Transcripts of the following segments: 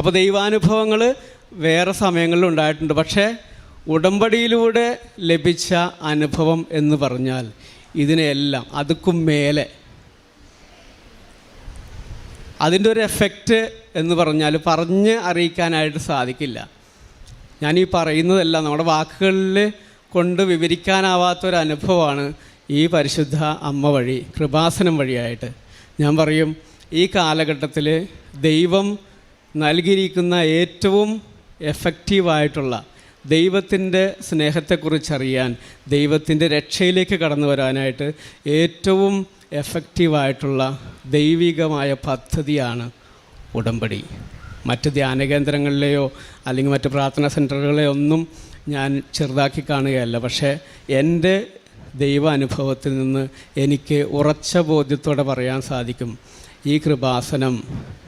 അപ്പോൾ ദൈവാനുഭവങ്ങൾ വേറെ സമയങ്ങളിൽ ഉണ്ടായിട്ടുണ്ട്. പക്ഷേ ഉടമ്പടിയിലൂടെ ലഭിച്ച അനുഭവം എന്ന് പറഞ്ഞാൽ ഇതിനെല്ലാം അതുക്കും മേലെ. അതിന്റെ ഒരു എഫക്റ്റ് എന്ന് പറഞ്ഞാൽ പറഞ്ഞ് അറിയിക്കാനായിട്ട് സാധിക്കില്ല. ഞാൻ ഈ പറയുന്നതെല്ലാം നമ്മുടെ വാക്കുകളിൽ കൊണ്ട് വിവരിക്കാനാവാത്തൊരു അനുഭവമാണ് ഈ പരിശുദ്ധ അമ്മ വഴി കൃപാസനം വഴിയായിട്ട്. ഞാൻ പറയും ഈ കാലഘട്ടത്തിൽ ദൈവം നൽകിയിരിക്കുന്ന ഏറ്റവും എഫക്റ്റീവായിട്ടുള്ള ദൈവത്തിന്റെ സ്നേഹത്തെക്കുറിച്ചറിയാൻ ദൈവത്തിന്റെ രക്ഷയിലേക്ക് കടന്നു വരാനായിട്ട് ഏറ്റവും എഫക്റ്റീവായിട്ടുള്ള ദൈവികമായ പദ്ധതിയാണ് ഉടമ്പടി. മറ്റ് ധ്യാന കേന്ദ്രങ്ങളിലെയോ അല്ലെങ്കിൽ മറ്റ് പ്രാർത്ഥനാ സെന്ററുകളെയോ ഒന്നും ഞാൻ ചെറുതാക്കി കാണുകയല്ല. പക്ഷേ എന്റെ ദൈവ അനുഭവത്തിൽ നിന്ന് എനിക്ക് ഉറച്ച ബോധ്യത്തോടെ പറയാൻ സാധിക്കും. ഈ കൃപാസനം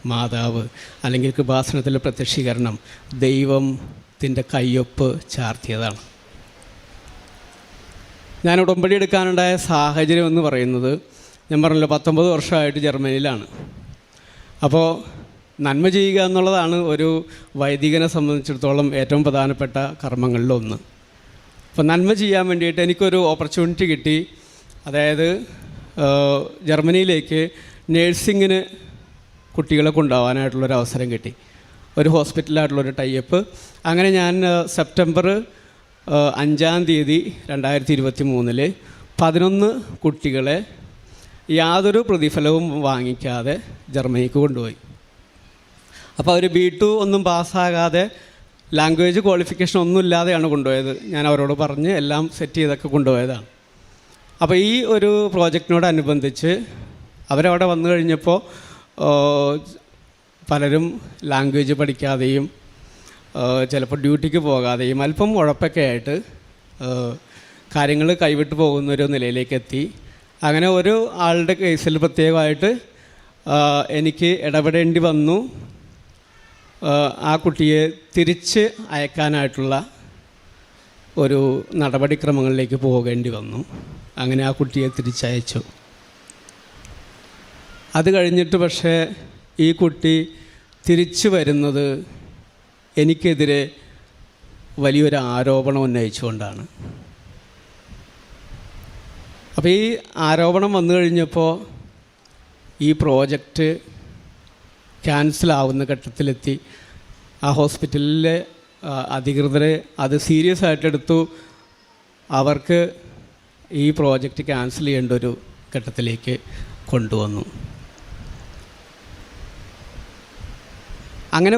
മാതാവ് അല്ലെങ്കിൽ കൃപാസനത്തിലെ പ്രത്യക്ഷീകരണം ദൈവത്തിന്റെ കയ്യൊപ്പ് ചാർത്തിയതാണ്. ഞാൻ ഉടമ്പടി എടുക്കാനുണ്ടായ സാഹചര്യം എന്ന് പറയുന്നത് ഞാൻ പറഞ്ഞല്ലോ പത്തൊമ്പത് വർഷമായിട്ട് ജർമ്മനിയിലാണ്. അപ്പോൾ നന്മ ചെയ്യുക എന്നുള്ളതാണ് ഒരു വൈദികനെ സംബന്ധിച്ചിടത്തോളം ഏറ്റവും പ്രധാനപ്പെട്ട കർമ്മങ്ങളിലൊന്ന്. അപ്പോൾ നന്മ ചെയ്യാൻ വേണ്ടിയിട്ട് എനിക്കൊരു ഓപ്പർച്യൂണിറ്റി കിട്ടി. അതായത് ജർമ്മനിയിലേക്ക് നേഴ്സിങ്ങിന് കുട്ടികളെ കൊണ്ടുപോകാനായിട്ടുള്ളൊരു അവസരം കിട്ടി. ഒരു ഹോസ്പിറ്റലായിട്ടുള്ളൊരു ടൈപ്പ് അങ്ങനെ ഞാൻ സെപ്റ്റംബർ അഞ്ചാം തീയതി രണ്ടായിരത്തി ഇരുപത്തി മൂന്നിൽ പതിനൊന്ന് കുട്ടികളെ യാതൊരു പ്രതിഫലവും വാങ്ങിക്കാതെ ജർമ്മനിക്ക് കൊണ്ടുപോയി. അപ്പോൾ അവർ ബി ടു ഒന്നും പാസ്സാകാതെ ലാംഗ്വേജ് ക്വാളിഫിക്കേഷൻ ഒന്നും ഇല്ലാതെയാണ് കൊണ്ടുപോയത്. ഞാൻ അവരോട് പറഞ്ഞ് എല്ലാം സെറ്റ് ചെയ്തൊക്കെ കൊണ്ടുപോയതാണ്. അപ്പോൾ ഈ ഒരു പ്രോജക്റ്റിനോടനുബന്ധിച്ച് അവരവിടെ വന്നു കഴിഞ്ഞപ്പോൾ പലരും ലാംഗ്വേജ് പഠിക്കാതെയും ചിലപ്പോൾ ഡ്യൂട്ടിക്ക് പോകാതെയും അല്പം ഉഴപ്പൊക്കെ ആയിട്ട് കാര്യങ്ങൾ കൈവിട്ട് പോകുന്നൊരു നിലയിലേക്ക് എത്തി അങ്ങനെ ഒരു ആളുടെ കേസിൽ പ്രത്യേകമായിട്ട് എനിക്ക് ഇടപെടേണ്ടി വന്നു. ആ, കുട്ടിയെ തിരിച്ച് അയക്കാനായിട്ടുള്ള ഒരു നടപടിക്രമങ്ങളിലേക്ക് പോകേണ്ടി വന്നു. അങ്ങനെ ആ കുട്ടിയെ തിരിച്ചയച്ചു. അത് കഴിഞ്ഞിട്ട് പക്ഷേ ഈ കുട്ടി തിരിച്ചു വരുന്നത് എനിക്കെതിരെ വലിയൊരു ആരോപണം ഉന്നയിച്ചുകൊണ്ടാണ്. അപ്പോൾ ഈ ആരോപണം വന്നു കഴിഞ്ഞപ്പോൾ ഈ പ്രോജക്റ്റ് ക്യാൻസലാവുന്ന ഘട്ടത്തിലെത്തി. ആ ഹോസ്പിറ്റലിലെ അധികൃതരെ അത് സീരിയസ് ആയിട്ടെടുത്തു അവർക്ക് ഈ പ്രോജക്റ്റ് ക്യാൻസൽ ചെയ്യേണ്ട ഒരു ഘട്ടത്തിലേക്ക് കൊണ്ടുവന്നു. അങ്ങനെ